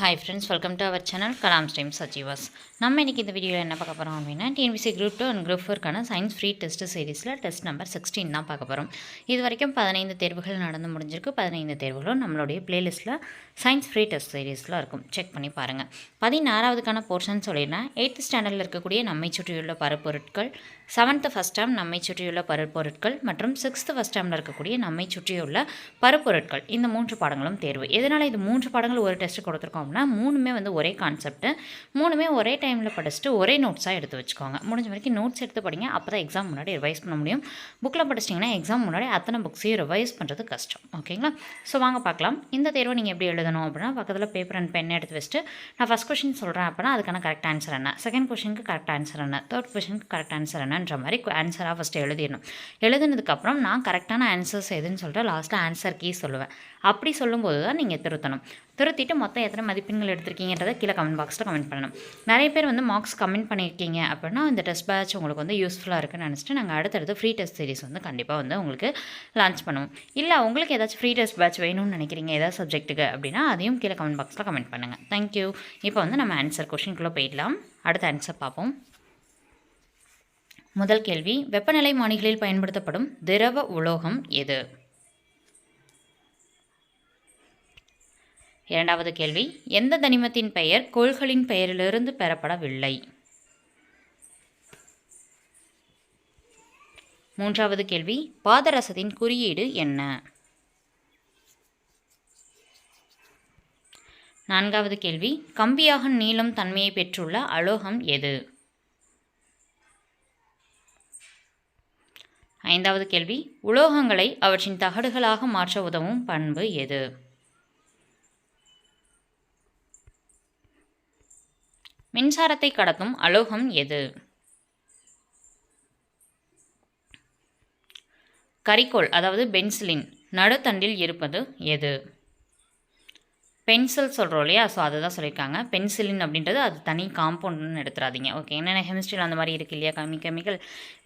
Hi friends welcome to our channel Kalam steam சஜீவாஸ் நம்ம இன்றைக்கி இந்த வீடியோவில் என்ன பார்க்க போகிறோம் அப்படின்னா TNPSC group two and group ஃபோர்க்கான science free test சீரிஸில் டெஸ்ட் நம்பர் சிக்ஸ்டீன் தான் பார்க்க போகிறோம் இது வரைக்கும் பதினைந்து தேர்வுகள் நடந்து முடிஞ்சிருக்கு. பதினைந்து தேர்வுகளும் நம்மளுடைய பிளேலிஸ்ட்டில் சயின்ஸ் ஃப்ரீ டெஸ்ட் சீரீஸில் இருக்கும். செக் பண்ணி பாருங்கள் பதினாறாவதுக்கான போர்ஷன் சொல்லிடுறேன். எயித்து ஸ்டாண்டர்டில் இருக்கக்கூடிய நம்மை சுற்றியுள்ள பருப்பொருட்கள் செவன்த்து ஃபஸ்ட் டேம் நம்மை சுற்றியுள்ள பருப்பொருட்கள் மற்றும் சிக்ஸ்த்து ஃபஸ்ட் டேமில் இருக்கக்கூடிய நம்மை சுற்றியுள்ள பருப்பொருட்கள். இந்த மூன்று பாடங்களும் தேர்வு. எதனால் இது மூன்று பாடங்கள் ஒரு டெஸ்ட் கொடுத்துருக்கோம் அப்படின்னா மூணுமே வந்து ஒரே கான்செப்ட்டு மூணுமே ஒரே டைமில் படிச்சுட்டு ஒரே நோட்ஸாக எடுத்து வச்சுக்கோங்க. முடிஞ்ச வரைக்கும் நோட்ஸ் எடுத்து படிங்க. அப்போ தான் எக்ஸாம் முன்னாடி ரிவைஸ் பண்ண முடியும். புக்கில் படிச்சிட்டிங்கன்னா எக்ஸாம் முன்னாடி அத்தனை புக்ஸையும் ரிவைஸ் பண்ணுறது கஷ்டம். ஓகேங்களா ஸோ வாங்க பார்க்கலாம். இந்த தேர்வை நீங்கள் எப்படி எழுதணும் அப்படின்னா பக்கத்தில் பேப்பர் அண்ட் பென் எடுத்து வச்சுட்டு நான் ஃபஸ்ட் கொஷின் சொல்கிறேன் அப்படின்னா அதுக்கான கரெக்ட் ஆன்சர் என்ன? செகண்ட் கொஷனுக்கு கரெக்ட் ஆன்சர் என்ன? தேர்ட் கொஷனுக்கு கரெக்ட் ஆன்சர் என்னன்ற மாதிரி ஆன்சராக ஃபஸ்ட்டு எழுதிடணும். எழுதுனதுக்கப்புறம் நான் கரெக்டான ஆன்சர்ஸ் எதுன்னு சொல்லிட்டு லாஸ்ட்டாக ஆன்சர் கீ சொல்லுவேன். அப்படி சொல்லும்போது தான் நீங்கள் திருத்தணும். திருத்திட்டு மொத்தம் எத்தனை மதிப்பெண்கள் எடுத்திருக்கீங்கன்றதை கீழே கமெண்ட் பாக்ஸில் கமெண்ட் பண்ணணும். நிறைய பேர் வந்து மார்க்ஸ் கமெண்ட் பண்ணியிருக்கீங்க அப்படின்னா இந்த டெஸ்ட் பேட்ச் உங்களுக்கு வந்து யூஸ்ஃபுல்லாக இருக்குன்னு நினச்சிட்டு நாங்கள் அடுத்தடுத்து ஃப்ரீ டெஸ்ட் சீரிஸ் வந்து கண்டிப்பாக வந்து உங்களுக்கு லான்ச் பண்ணுவோம். இல்லை உங்களுக்கு ஏதாச்சும் ஃப்ரீ டெஸ்ட் பேட்ச் வேணும்னு நினைக்கிறீங்க ஏதாவது சப்ஜெக்ட்டுக்கு அப்படின்னா அதையும் கீழே கமெண்ட் பாக்ஸில் கமெண்ட் பண்ணுங்கள் தேங்க்யூ இப்போ வந்து நம்ம ஆன்சர் கொஷின்குள்ளே போயிடலாம். அடுத்த ஆன்சர் பார்ப்போம். முதல் கேள்வி வெப்பநிலை மானிகளில் பயன்படுத்தப்படும் திரவ உலோகம் எது? இரண்டாவது கேள்வி எந்த தனிமத்தின் பெயர் கோள்களின் பெயரிலிருந்து பெறப்படவில்லை? மூன்றாவது கேள்வி பாதரசத்தின் குறியீடு என்ன? நான்காவது கேள்வி கம்பியாக நீளம் தன்மையை பெற்றுள்ள அலோகம் எது? ஐந்தாவது கேள்வி உலோகங்களை அவற்றின் தகடுகளாக மாற்ற உதவும் பண்பு எது? மின்சாரத்தை கடத்தும் அலோகம் எது? கரிக்கோல் அதாவது பென்சிலின் நடுத்தண்டில் இருப்பது எது? பென்சில் சொல்கிறோம் இல்லையா? ஸோ அதை தான் சொல்லியிருக்காங்க. பென்சிலின் அப்படின்றது அது தனி காம்பவுண்ட்னு எடுத்துறாதீங்க. ஓகே என்னென்ன கெமிஸ்ட்ரியில் அந்த மாதிரி இருக்கு இல்லையா? கம்மி கெமிக்கல்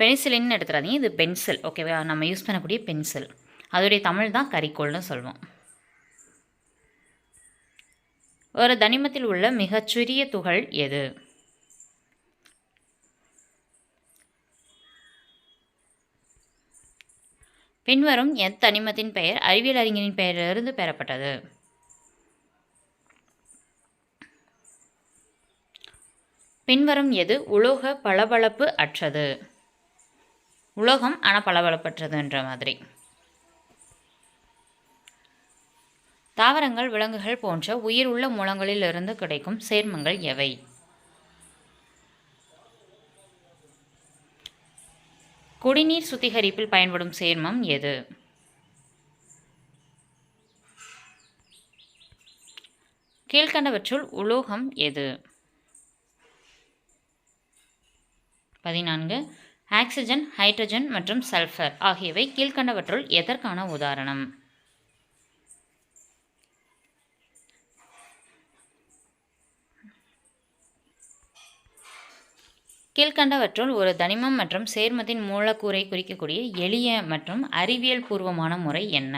பென்சிலின் எடுத்துறாதீங்க. இது பென்சில். ஓகேவா நம்ம யூஸ் பண்ணக்கூடிய பென்சில். அதோடைய தமிழ் தான் கரிக்கோல்னு சொல்லுவோம் ஒரு தனிமத்தில் உள்ள மிகச்சிறிய துகள் எது? பின்வரும் எத்தனிமத்தின் பெயர் அறிவியல் அறிஞரின் பெயரிலிருந்து பெறப்பட்டது. பின்வரும் எது? உலோக பளபளப்பு அற்றது. உலோகம் ஆனால் பளபளப்பற்றதுன்ற மாதிரி. தாவரங்கள் விலங்குகள் போன்ற உயிர் உள்ள மூலங்களிலிருந்து கிடைக்கும் சேர்மங்கள் எவை? குடிநீர் சுத்திகரிப்பில் பயன்படும் சேர்மம் எது? கீழ்கண்டவற்றுள் உலோகம் எது? பதினான்கு ஆக்சிஜன் ஹைட்ரஜன் மற்றும் சல்ஃபர் ஆகியவை கீழ்கண்டவற்றுள் எதற்கான உதாரணம்? கீழ்கண்டவற்றுள் ஒரு தனிமம் மற்றும் சேர்மத்தின் மூலக்கூறை குறிக்கக்கூடிய எளிய மற்றும் அறிவியல் பூர்வமான முறை என்ன?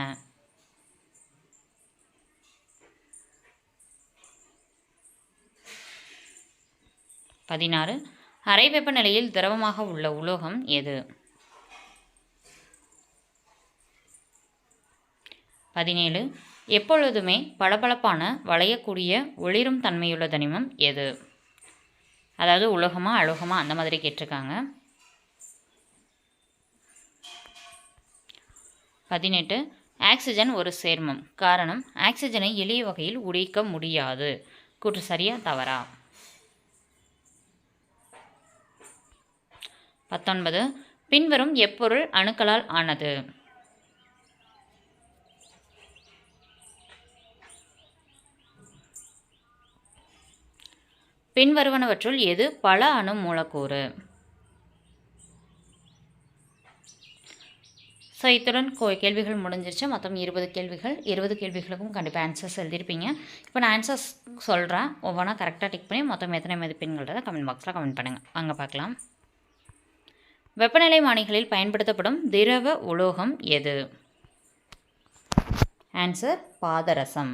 பதினாறு அறை வெப்பநிலையில் திரவமாக உள்ள உலோகம் எது? பதினேழு. எப்பொழுதுமே பளபளப்பான வளையக்கூடிய ஒளிரும் தன்மையுள்ள தனிமம் எது? அதாவது உலோகமா அலோகமா அந்த மாதிரி கேட்டிருக்காங்க. பதினெட்டு. ஆக்சிஜன் ஒரு சேர்மம். காரணம் ஆக்சிஜனை எளிய வகையில் உடைக்க முடியாது. கூற்று சரியா தவறா? பத்தொன்பது. பின்வரும் எப்பொருள் அணுக்களால் ஆனது? பின்வருவனவற்றுள் எது பல அணு மூலக்கூறு? ஸோ இத்துடன் கோ கேள்விகள் முடிஞ்சிருச்சு. மொத்தம் இருபது கேள்விகள். இருபது கேள்விகளுக்கும் கண்டிப்பாக ஆன்சர்ஸ் எழுதியிருப்பீங்க. இப்போ நான் ஆன்சர்ஸ் சொல்கிறேன் ஒவ்வொன்றா கரெக்டாக டிக் பண்ணி மொத்தம் எத்தனை மதிப்பெண்களதை கமெண்ட் பாக்ஸில் கமெண்ட் பண்ணுங்கள் அங்கே பார்க்கலாம். வெப்பநிலை மானிகளில் பயன்படுத்தப்படும் திரவ உலோகம் எது? ஆன்சர் பாதரசம்.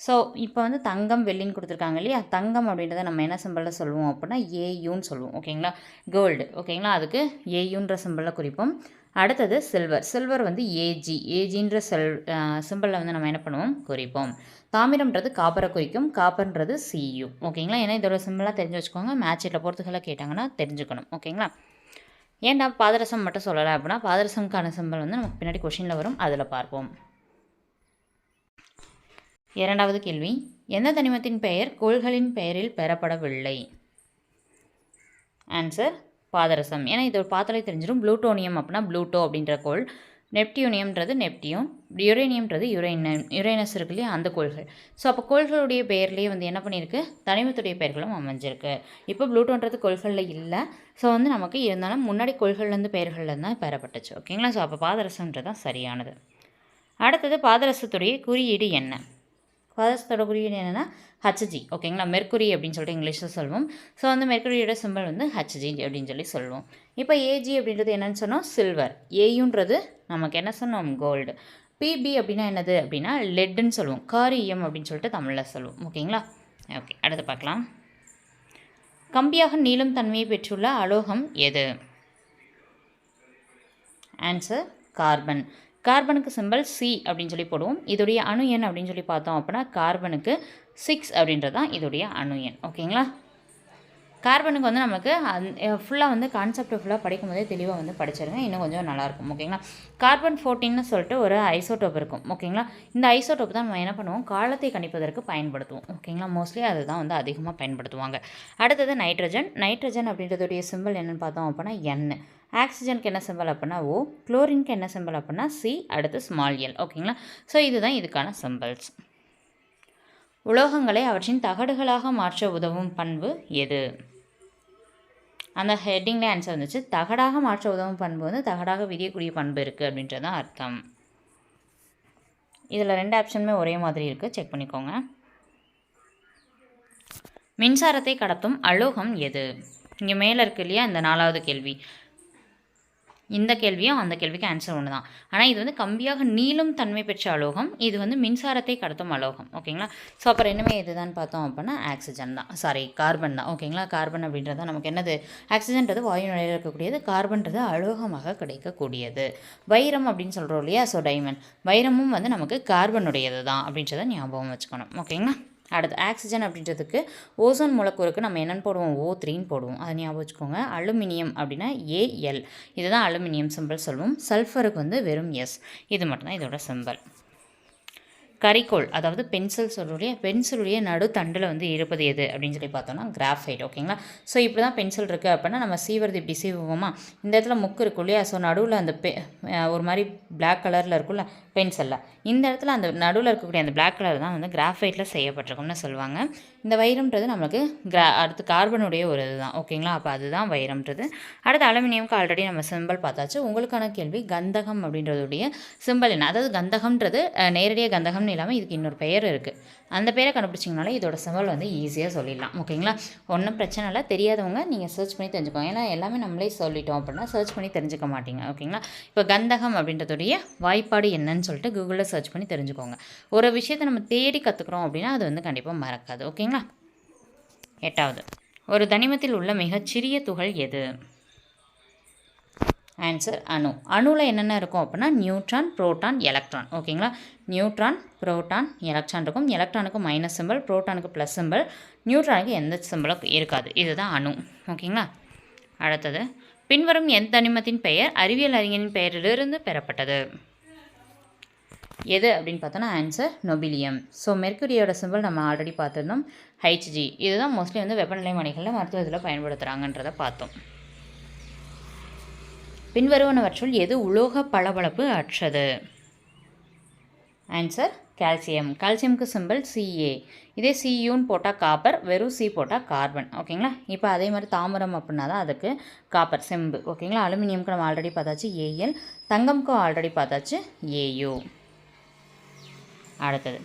ஸோ இப்போ வந்து தங்கம் வெள்ளின்னு கொடுத்துருக்காங்க இல்லையா? தங்கம் அப்படின்றத நம்ம என்ன சிம்பிளில் சொல்லுவோம் அப்படின்னா ஏயுன்னு சொல்லுவோம். ஓகேங்களா கோல்டு ஓகேங்களா அதுக்கு ஏயுன்ற சிம்பிளில் குறிப்போம். அடுத்தது சில்வர் சில்வர் வந்து ஏஜி ஏஜின்ற செல் சிம்பிளில் வந்து நம்ம என்ன பண்ணுவோம்? குறிப்போம். தாமிரம்ன்றது காப்பரை குறிக்கும். காப்பர்ன்றது சியு ஓகேங்களா ஏன்னா இதோட சிம்பிளாக தெரிஞ்சு வச்சுக்கோங்க. மேட்சில் பொறுத்துகளை கேட்டாங்கன்னா தெரிஞ்சுக்கணும். ஓகேங்களா ஏன்டா பாதரசம் மட்டும் சொல்லலை அப்படின்னா பாதரசம்க்கான சிம்பல் வந்து நமக்கு பின்னாடி கொஷினில் வரும். அதில் பார்ப்போம். இரண்டாவது கேள்வி. எந்த தனிமத்தின் பெயர் கோள்களின் பெயரில் பெறப்படவில்லை? ஆன்சர் பாதரசம். ஏன்னா இது ஒரு பாத்திரம் தெரிஞ்சிடும் ப்ளூட்டோனியம் அப்படின்னா ப்ளூட்டோ அப்படின்ற கோள். நெப்டியூனியம்ன்றது நெப்டியூன் யுரேனியம்ன்றது யுரேனியம் யுரேனஸ் இருக்கு இல்லையா அந்த கோள்கள். ஸோ அப்போ கோள்களுடைய பெயர்லேயே வந்து என்ன பண்ணியிருக்கு? தனிமத்துடைய பெயர்களும் அமைஞ்சிருக்கு. இப்போ ப்ளூட்டோன்றது கோள்களில் இல்லை. ஸோ வந்து நமக்கு இருந்தாலும் முன்னாடி கோள்கள்லேருந்து பெயர்கள்லேருந்து தான் பெறப்பட்டுச்சு. ஓகேங்களா? ஸோ அப்போ பாதரசன்றது தான் சரியானது. அடுத்தது பாதரசத்துடைய குறியீடு என்ன? பாதரசத்தோட குறியீடு என்னென்னா ஹச்ஜி ஓகேங்களா மெர்க்குரி அப்படின்னு சொல்லிட்டு இங்கிலீஷில் சொல்லுவோம் ஸோ அந்த மெர்க்குரியோட சிம்பிள் வந்து ஹச்ஜி அப்படின்னு சொல்லி சொல்லுவோம் இப்போ ஏஜி அப்படின்றது என்னென்னு சொன்னோம்? சில்வர் ஏயுன்றது நமக்கு என்ன சொன்னோம்? கோல்டு பிபி அப்படின்னா என்னது? அப்படின்னா லெட்டுன்னு சொல்லுவோம் காரியம் அப்படின்னு சொல்லிட்டு தமிழில் சொல்லுவோம் ஓகேங்களா ஓகே அடுத்து பார்க்கலாம். கம்பியாக நீளும் தன்மையை பெற்றுள்ள அலோகம் எது? ஆன்சர் கார்பன் கார்பனுக்கு சிம்பிள் சி அப்படின்னு சொல்லி போடுவோம். இதோடைய அணு எண் அப்படின்னு சொல்லி பார்த்தோம் அப்படின்னா கார்பனுக்கு சிக்ஸ் அப்படின்றது தான் இதோடைய அணு எண். ஓகேங்களா? கார்பனுக்கு வந்து நமக்கு அந் ஃபுல்லாக வந்து கான்செப்ட் ஃபுல்லாக படிக்கும் போதே தெளிவாக வந்து படிச்சிருங்க. இன்னும் கொஞ்சம் நல்லாயிருக்கும். ஓகேங்களா? கார்பன் ஃபோர்டீன்னு சொல்லிட்டு ஒரு ஐசோடோப் இருக்கும். ஓகேங்களா? இந்த ஐசோடோப் தான் நம்ம என்ன பண்ணுவோம்? காலத்தை கணிப்பதற்கு பயன்படுத்துவோம். ஓகேங்களா? மோஸ்ட்லி அதுதான் வந்து அதிகமாக பயன்படுத்துவாங்க. அடுத்தது நைட்ரஜன் நைட்ரஜன் அப்படின்றதுடைய சிம்பிள் என்னென்னு பார்த்தோம் அப்படின்னா என் ஆக்சிஜனுக்கு என்ன சிம்பிள் அப்படின்னா ஓ குளோரினுக்கு என்ன சிம்பிள் அப்படின்னா சி அடுத்து ஸ்மால் எல் ஓகேங்களா ஸோ இதுதான் இதுக்கான சிம்பிள்ஸ் உலோகங்களை அவற்றின் தகடுகளாக மாற்ற உதவும் பண்பு எது? அந்த ஹெட்டிங்கில் ஆன்சர் வந்துச்சு. தகடாக மாற்ற உதவும் பண்பு வந்து தகடாக விரியக்கூடிய பண்பு இருக்குது அப்படின்றது தான் அர்த்தம். இதில் ரெண்டு ஆப்ஷனுமே ஒரே மாதிரி இருக்குது செக் பண்ணிக்கோங்க. மின்சாரத்தை கடத்தும் அலோகம் எது? இங்கே மேலே இருக்கு இல்லையா? இந்த நாலாவது கேள்வி. இந்த கேள்வியும் அந்த கேள்விக்கு ஆன்சர் ஒன்று தான் ஆனால் இது வந்து கம்பியாக நீளும் தன்மை பெற்ற அலோகம் இது வந்து மின்சாரத்தை கடத்தும் அலோகம் ஓகேங்களா? ஸோ அப்புறம் என்னமே இதுதான் பார்த்தோம் அப்படின்னா ஆக்சிஜன் தான். சாரி கார்பன் தான் ஓகேங்களா? கார்பன் அப்படின்றது தான் நமக்கு என்னது? ஆக்சிஜன்றது வாயு நிலையில் இருக்கக்கூடியது கார்பன்றது அலோகமாக கிடைக்கக்கூடியது. வைரம் அப்படின்னு சொல்கிறோம் இல்லையா? ஸோ டைமண்ட் வைரமும் வந்து நமக்கு கார்பனுடையது தான் அப்படின்றத ஞாபகம் வச்சுக்கணும் ஓகேங்களா? அடுத்து ஆக்சிஜன் அப்படின்றதுக்கு ஓசோன் மூலக்கூறுக்கு நம்ம என்னென்னு போடுவோம்? ஓ த்ரீன்னு போடுவோம். அதை ஞாபகம் வச்சுக்கோங்க. அலுமினியம் அப்படின்னா ஏஎல் இதுதான் அலுமினியம் சிம்பிள் சொல்லுவோம் சல்ஃபருக்கு வந்து வெறும் எஸ் இது மட்டும்தான் இதோட சிம்பிள் கரிக்கோல் அதாவது பென்சில் சொல்லுடைய பென்சிலுடைய நடு தண்டில் வந்து இருப்பது எது அப்படின்னு சொல்லி பார்த்தோம்னா கிராஃபைட் ஓகேங்களா ஸோ இப்படி தான் பென்சில் இருக்குது அப்படின்னா நம்ம சீவரது இப்படி சீவுவோமா? இந்த இடத்துல முக்கு இருக்கும் இல்லையா? ஸோ நடுவில் அந்த பெ ஒரு மாதிரி பிளாக் கலரில் இருக்கும்ல பென்சிலில் இந்த இடத்துல அந்த நடுவில் இருக்கக்கூடிய அந்த பிளாக் கலர் தான் வந்து கிராஃபைட்டில் செய்யப்பட்டிருக்கும்னு சொல்லுவாங்க. இந்த வைரம்ன்றது நம்மளுக்கு கிரா அடுத்து கார்பனுடைய ஒரு இதுதான். ஓகேங்களா அப்போ அதுதான் வைரம்ன்றது. அடுத்து அலுமினியம்க்கு ஆல்ரெடி நம்ம சிம்பிள் பார்த்தாச்சு. உங்களுக்கான கேள்வி கந்தகம் அப்படின்றதுடைய சிம்பிள் என்ன? அதாவது கந்தகம்ன்றது நேரடியாக கந்தகம்னு இல்லாமல் இதுக்கு இன்னொரு பெயர் இருக்குது அந்த பேரை கண்டுபிடிச்சிங்கனாலே இதோட சிம்பிள் வந்து ஈஸியாக சொல்லிடலாம். ஓகேங்களா ஒன்றும் பிரச்சனை இல்லை. தெரியாதவங்க நீங்கள் சர்ச் பண்ணி தெரிஞ்சுக்கோங்க. ஏன்னா எல்லாமே நம்மளே சொல்லிட்டோம் அப்படின்னா சர்ச் பண்ணி தெரிஞ்சுக்க மாட்டீங்க. ஓகேங்களா இப்போ கந்தகம் அப்படின்றதுடைய வாய்ப்பாடு என்னன்னு சொல்லிட்டு கூகுளில் சர்ச் பண்ணி தெரிஞ்சுக்கோங்க. ஒரு விஷயத்தை நம்ம தேடி கற்றுக்குறோம் அப்படின்னா அது வந்து கண்டிப்பாக மறக்காது. ஓகேங்களா எட்டாவது. ஒரு தனிமத்தில் உள்ள மிகச்சிறிய துகள் எது? ஆன்சர் அணு. அணுவில் என்னென்ன இருக்கும் அப்படின்னா நியூட்ரான் புரோட்டான் எலக்ட்ரான் ஓகேங்களா நியூட்ரான் புரோட்டான் எலக்ட்ரான் இருக்கும். எலக்ட்ரானுக்கு மைனஸ் சிம்பிள் புரோட்டானுக்கு ப்ளஸ் சிம்பிள் நியூட்ரானுக்கு எந்த சிம்பிளும் இருக்காது. இதுதான் அணு. ஓகேங்களா அடுத்தது பின்வரும் எந்த தனிமத்தின் பெயர் அறிவியல் அறிஞரின் பெயரிலிருந்து பெறப்பட்டது. எது அப்படின்னு பார்த்தோன்னா ஆன்சர் நொபிலியம். ஸோ மெர்க்குரியோட சிம்பிள் நம்ம ஆல்ரெடி பார்த்துருந்தோம். ஹைச்ஜி இதுதான் மோஸ்ட்லி வந்து வெப்பநிலை மணிகளில் மருத்துவத்தில் பயன்படுத்துகிறாங்கன்றதை பார்த்தோம். பின்வருவனவற்றுள் எது உலோக பளபளப்பு அற்றது? ஆன்சர் கால்சியம் கால்சியம்க்கு சிம்பிள் சிஏ இதே சியூன்னு போட்டால் காப்பர் வெறும் சி போட்டால் கார்பன் ஓகேங்களா இப்போ அதே மாதிரி தாமிரம் அப்படின்னா தான் அதுக்கு காப்பர் செம்பு ஓகேங்களா அலுமினியம்க்கு நம்ம ஆல்ரெடி பார்த்தாச்சு ஏஎல் தங்கம்க்கும் ஆல்ரெடி பார்த்தாச்சு ஏயு அடுத்தது.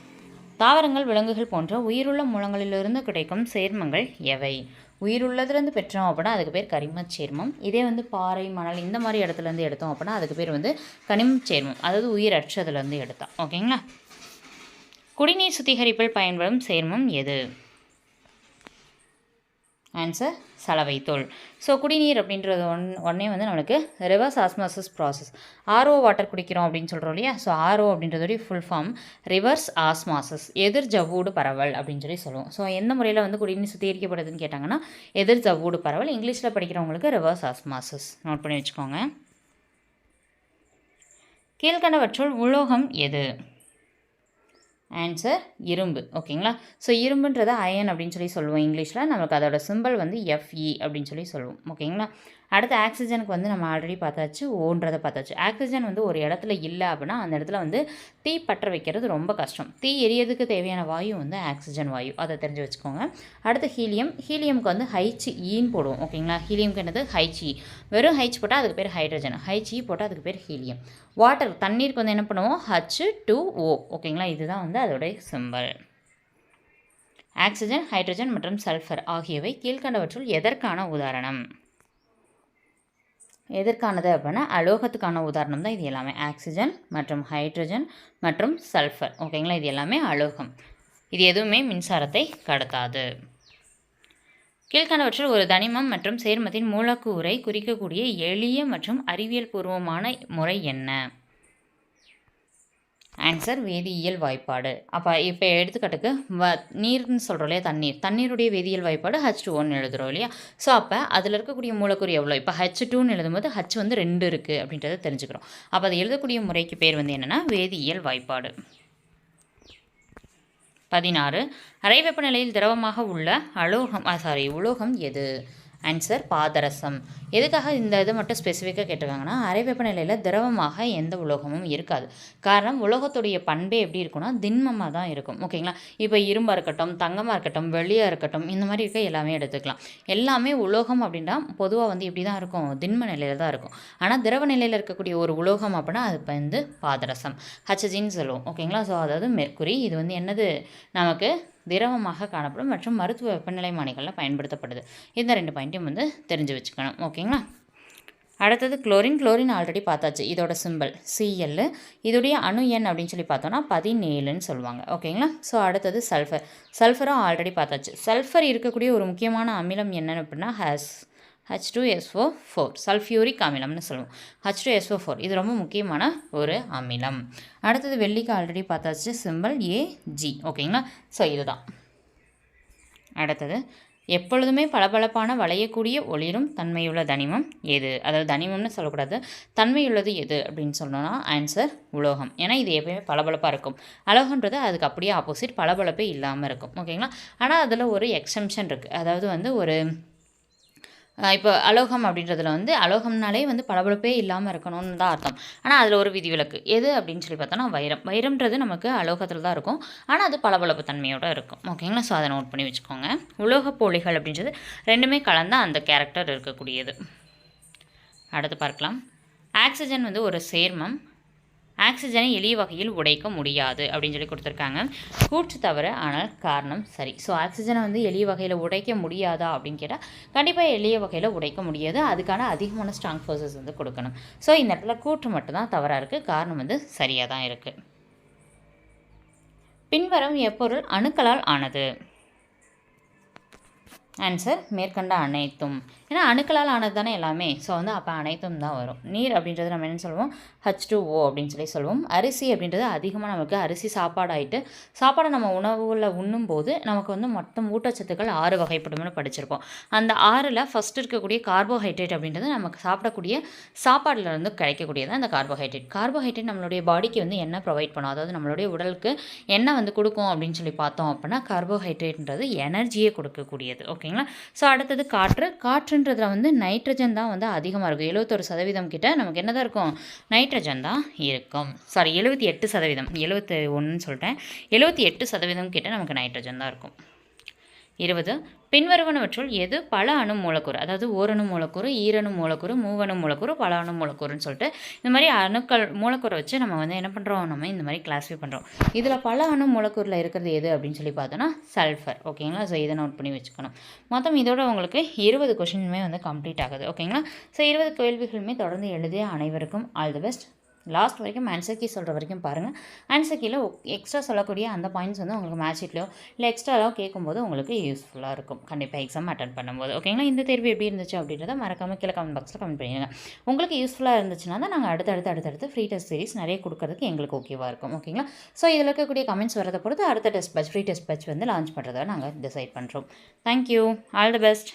தாவரங்கள் விலங்குகள் போன்ற உயிருள்ள மூலங்களிலிருந்து கிடைக்கும் சேர்மங்கள் எவை? உயிருள்ளதுலேருந்து பெற்றோம் அப்படின்னா அதுக்கு பேர் கரிமச் சேர்மம். இதே வந்து பாறை மணல் இந்த மாதிரி இடத்துலேருந்து எடுத்தோம் அப்படின்னா அதுக்கு பேர் வந்து கனிமச் சேர்மம். அதாவது உயிரற்றதுலேருந்து எடுத்தோம். ஓகேங்களா? குடிநீர் சுத்திகரிப்பில் பயன்படும் சேர்மம் எது? ஆன்சர் சலவைத்தோல் ஸோ குடிநீர் அப்படின்றது ஒன் உடனே வந்து நம்மளுக்கு reverse osmosis process RO water குடிக்கிறோம் அப்படின்னு சொல்கிறோம் இல்லையா? ஸோ ஆர்ஓ அப்படின்றதோடைய ஃபுல் ஃபார்ம் ரிவர்ஸ் ஆஸ்மாசஸ் எதிர் ஜவ்வூடு பரவல் அப்படின்னு சொல்லி சொல்லுவோம். ஸோ எந்த முறையில் வந்து குடிநீர் சுத்திகரிக்கப்படுதுன்னு கேட்டாங்கன்னா எதிர் ஜவ்வூடு பரவல் இங்கிலீஷில் படிக்கிறவங்களுக்கு ரிவர்ஸ் ஆஸ்மாசஸ் நோட் பண்ணி வச்சுக்கோங்க. கீழ்கண்டவற்றுள் உலோகம் எது? ஆன்சர் இரும்பு ஓகேங்களா ஸோ இரும்புன்றதை அயன் அப்படின்னு சொல்லி சொல்லுவோம். இங்கிலீஷில் நமக்கு அதோட சிம்பிள் வந்து எஃப்இ அப்படின்னு சொல்லி சொல்லுவோம் ஓகேங்களா அடுத்து ஆக்சிஜனுக்கு வந்து நம்ம ஆல்ரெடி பார்த்தாச்சு ஓன்றதை பார்த்தாச்சு. ஆக்சிஜன் வந்து ஒரு இடத்துல இல்லை அப்படின்னா அந்த இடத்துல வந்து தீ பற்ற வைக்கிறது ரொம்ப கஷ்டம். தீ எரியதுக்கு தேவையான வாயு வந்து ஆக்சிஜன் வாயு. அதை தெரிஞ்சு வச்சுக்கோங்க. அடுத்து ஹீலியம். ஹீலியம்க்கு வந்து ஹைச் ஈன்னு போடுவோம் ஓகேங்களா ஹீலியம்க்கு என்னது? ஹைச்சி வெறும் ஹைச் போட்டால் அதுக்கு பேர் ஹைட்ரஜன் ஹைச்சி போட்டால் அதுக்கு பேர் ஹீலியம். வாட்டர் தண்ணீருக்கு வந்து என்ன பண்ணுவோம்? ஹச் டூ ஓ ஓகேங்களா இதுதான் வந்து அதோடைய சிம்பல் ஆக்சிஜன் ஹைட்ரஜன் மற்றும் சல்ஃபர் ஆகியவை கீழ்கண்டவற்றுள் எதற்கான உதாரணம்? எதற்கானது அப்படின்னா அலோகத்துக்கான உதாரணம் தான் இது எல்லாமே. ஆக்சிஜன் மற்றும் ஹைட்ரஜன் மற்றும் சல்ஃபர். ஓகேங்களா இது எல்லாமே அலோகம். இது எதுவுமே மின்சாரத்தை கடத்தாது. கீழ்கண்டவற்றில் ஒரு தனிமம் மற்றும் சேர்மத்தின் மூலக்கூறை குறிக்கக்கூடிய எளிய மற்றும் அறிவியல் பூர்வமான முறை என்ன? ஆன்சர் வேதியியல் வாய்ப்பாடு. அப்போ இப்போ எடுத்துக்காட்டுக்கு வ நீர்னு சொல்கிறோம் இல்லையா தண்ணீர். தண்ணீருடைய வேதியியல் வாய்ப்பாடு ஹச் டூ ஒன்று எழுதுகிறோம் இல்லையா? ஸோ அப்போ அதில் இருக்கக்கூடிய மூலக்கூறு எவ்வளோ இப்போ ஹச் டூன்னு எழுதும்போது ஹச் வந்து ரெண்டு இருக்குது அப்படின்றத தெரிஞ்சுக்கிறோம். அப்போ அதை எழுதக்கூடிய முறைக்கு பேர் வந்து என்னென்னா வேதியியல் வாய்ப்பாடு. பதினாறு அறை வெப்பநிலையில் திரவமாக உள்ள அலோகம் சாரி உலோகம் எது? ஆன்சர் பாதரசம். எதுக்காக இந்த இது மட்டும் ஸ்பெசிஃபிக்காக கேட்டிருக்காங்கன்னா அரை வெப்பநிலையில் திரவமாக எந்த உலோகமும் இருக்காது. காரணம் உலோகத்துடைய பண்பே எப்படி இருக்கும்னா திண்மமாக தான் இருக்கும். ஓகேங்களா இப்போ இரும்பாக இருக்கட்டும் தங்கமாக இருக்கட்டும் வெள்ளியாக இருக்கட்டும் இந்த மாதிரி இருக்க எல்லாமே எடுத்துக்கலாம். எல்லாமே உலோகம் அப்படின்னா பொதுவாக வந்து இப்படி தான் இருக்கும். திண்ம நிலையில் தான் இருக்கும். ஆனால் திரவ நிலையில் இருக்கக்கூடிய ஒரு உலோகம் அப்படின்னா அது வந்து பாதரசம். ஹச்சஜின்னு சொல்லுவோம். ஓகேங்களா ஸோ அதாவது மெர்க்குரி இது வந்து என்னது? நமக்கு திரவமாக காணப்படும் மற்றும் மருத்துவ வெப்பநிலை மாணிகளில் பயன்படுத்தப்படுது. இந்த ரெண்டு பாயிண்ட்டையும் வந்து தெரிஞ்சு வச்சுக்கணும். ஓகே ஓகேங்களா? அடுத்தது குளோரின் குளோரின் ஆல்ரெடி பார்த்தாச்சு. இதோட சிம்பிள் சிஎல் இதோடைய அணு எண் அப்படின்னு சொல்லி பார்த்தோன்னா பதினேழுன்னு சொல்லுவாங்க. ஓகேங்களா? ஸோ அடுத்தது சல்ஃபர் சல்ஃபரும் ஆல்ரெடி பார்த்தாச்சு. சல்ஃபர் இருக்கக்கூடிய ஒரு முக்கியமான அமிலம் என்னென்னு அப்படின்னா has H two SO four sulphuric அமிலம்னு சொல்லுவோம். ஹச் டூ எஸ்ஓ ஃபோர் இது ரொம்ப முக்கியமான ஒரு அமிலம். அடுத்தது வெள்ளிக்கு ஆல்ரெடி பார்த்தாச்சு சிம்பிள் ஏஜி ஓகேங்களா? ஸோ இதுதான். அடுத்தது எப்பொழுதுமே பளபளப்பான வளையக்கூடிய ஒளிரும் தன்மையுள்ள தனிமம் எது? அதாவது தனிமம்னு சொல்லக்கூடாது. தன்மையுள்ளது எது அப்படின்னு சொன்னோன்னா ஆன்சர் உலோகம். ஏன்னா இது எப்பயுமே பளபளப்பாக இருக்கும். அலோகன்றது அதுக்கு அப்படியே ஆப்போசிட் பளபளப்பே இல்லாமல் இருக்கும். ஓகேங்களா ஆனால் அதில் ஒரு எக்ஸம்ஷன் இருக்குது அதாவது வந்து ஒரு இப்போ அலோகம் அப்படின்றதுல வந்து அலோகம்னாலே வந்து பளபளப்பே இல்லாமல் இருக்கணும்னு தான் அர்த்தம். ஆனால் அதில் ஒரு விதிவிலக்கு. எது அப்படின்னு சொல்லி பார்த்தோன்னா வைரம். வைரம்ன்றது நமக்கு அலோகத்தில் தான் இருக்கும். ஆனால் அது பளபளப்பு தன்மையோடு இருக்கும். ஓகேங்களா? ஸோ அதை நோட் பண்ணி வச்சுக்கோங்க. உலோக போலிகள் அப்படின்றது ரெண்டுமே கலந்த அந்த கேரக்டர் இருக்கக்கூடியது. அடுத்து பார்க்கலாம். ஆக்சிஜன் வந்து ஒரு சேர்மம். ஆக்சிஜனை எளிய வகையில் உடைக்க முடியாது அப்படின்னு சொல்லி கொடுத்துருக்காங்க. கூற்று தவிர ஆனால் காரணம் சரி. ஸோ ஆக்சிஜனை வந்து எளிய வகையில் உடைக்க முடியாதா அப்படின்னு கேட்டால் கண்டிப்பாக எளிய வகையில் உடைக்க முடியாது. அதுக்கான அதிகமான ஸ்ட்ராங் ஃபோர்ஸஸ் வந்து கொடுக்கணும். ஸோ இந்த இடத்துல கூற்று மட்டும்தான் தவறாக இருக்குது காரணம் வந்து சரியாக தான் இருக்குது பின்வரும் எப்பொருள் அணுக்களால் ஆனது. ஆன்சர் மேற்கண்ட அனைத்தும். ஏன்னா அணுக்களால் ஆனது தானே எல்லாமே. ஸோ வந்து அப்போ அனைத்தும் தான் வரும். நீர் அப்படின்றது நம்ம என்ன சொல்லுவோம் ஹச் டூ ஓ அப்படின்னு சொல்லி சொல்லுவோம் அரிசி அப்படின்றது அதிகமாக நமக்கு அரிசி சாப்பாடு ஆகிட்டு சாப்பாடை நம்ம உணவுகளில் உண்ணும்போது நமக்கு வந்து மொத்தம் ஊட்டச்சத்துக்கள் ஆறு வகைப்படும்னு படிச்சிருப்போம். அந்த ஆறில் ஃபஸ்ட் இருக்கக்கூடிய கார்போஹைட்ரேட் அப்படின்றது நமக்கு சாப்பிடக்கூடிய சாப்பாடில் இருந்து கிடைக்கக்கூடியது அந்த கார்போஹைட்ரேட் கார்போஹைட்ரேட் நம்மளுடைய பாடிக்கு வந்து என்ன ப்ரொவைட் பண்ணும்? அதாவது நம்மளுடைய உடலுக்கு என்ன வந்து கொடுக்கும் அப்படின்னு சொல்லி பார்த்தோம் அப்படின்னா கார்போஹைட்ரேட்ன்றது எனர்ஜியை கொடுக்கக்கூடியது. ஓகே ஓகேங்களா? ஸோ அடுத்தது காற்று. காற்றுன்றதுல வந்து நைட்ரஜன் தான் வந்து அதிகமாக இருக்கும். எழுபத்தொரு சதவீதம் கிட்ட நமக்கு என்ன தான் இருக்கும்? நைட்ரஜன் தான் இருக்கும். சாரி எழுபத்தி எட்டு சதவீதம். எழுபத்தி ஒன்றுன்னு சொல்லிட்டேன். எழுபத்தி எட்டு சதவீதம் கிட்ட நமக்கு நைட்ரஜன் தான் இருக்கும். இருபது. பின்வருவனவற்றுள் எது பல அணு மூலக்கூறு? அதாவது ஓரணு மூலக்கூறு ஈரணு மூலக்கூறு மூவணு மூலக்கூறு பல அணு மூலக்கூறுன்னு சொல்லிட்டு இந்த மாதிரி அணுக்கள் மூலக்கூறை வச்சு நம்ம வந்து என்ன பண்ணுறோம் நம்ம இந்த மாதிரி கிளாஸிஃபை பண்ணுறோம் இதில் பல அணு மூலக்கூறில் இருக்கிறது எது அப்படின்னு சொல்லி பார்த்தோன்னா சல்ஃபர் ஓகேங்களா ஸோ இதை நோட் பண்ணி வச்சுக்கணும். மொத்தம் இதோட உங்களுக்கு இருபது கொஷினுமே வந்து கம்ப்ளீட் ஆகுது. ஓகேங்களா ஸோ இருபது கேள்விகளுமே தொடர்ந்து எழுதிய அனைவருக்கும் ஆல் தி பெஸ்ட் லாஸ்ட் வரைக்கும் ஆன்சர் கீ சொல்கிற வரைக்கும் பாருங்கள் ஆன்சர் கீழே எக்ஸ்ட்ரா சொல்லக்கூடிய அந்த பாயிண்ட்ஸ் வந்து உங்களுக்கு மேட்ச் ஷீட்லையோ இல்லை எக்ஸ்ட்ராலாம் கேட்கும்போது உங்களுக்கு யூஸ்ஃபுல்லாக இருக்கும். கண்டிப்பாக எக்ஸாம் அட்டன் பண்ணும்போது. ஓகேங்களா இந்த தேர்வு எப்படி இருந்துச்சு அப்படின்றத மறக்காமல் கீழே கமெண்ட் பாக்ஸில் கமெண்ட் பண்ணிடுங்க. உங்களுக்கு யூஸ்ஃபுல்லாக இருந்துச்சுன்னா தான் நாங்கள் அடுத்தடுத்து அடுத்தடுத்து ஃப்ரீ டெஸ்ட் சீரிஸ் நிறைய கொடுக்கறதுக்கு எங்களுக்கு ஓகேவாக இருக்கும். ஓகேங்களா ஸோ இதில் இருக்கக்கூடிய கமெண்ட்ஸ் வரதை பொறுத்து அடுத்த test batch free test batch வந்து லான்ச் பண்ணுறதை நாங்கள் டிசைட் பண்ணுறோம் தேங்க்யூ ஆல் தி பெஸ்ட்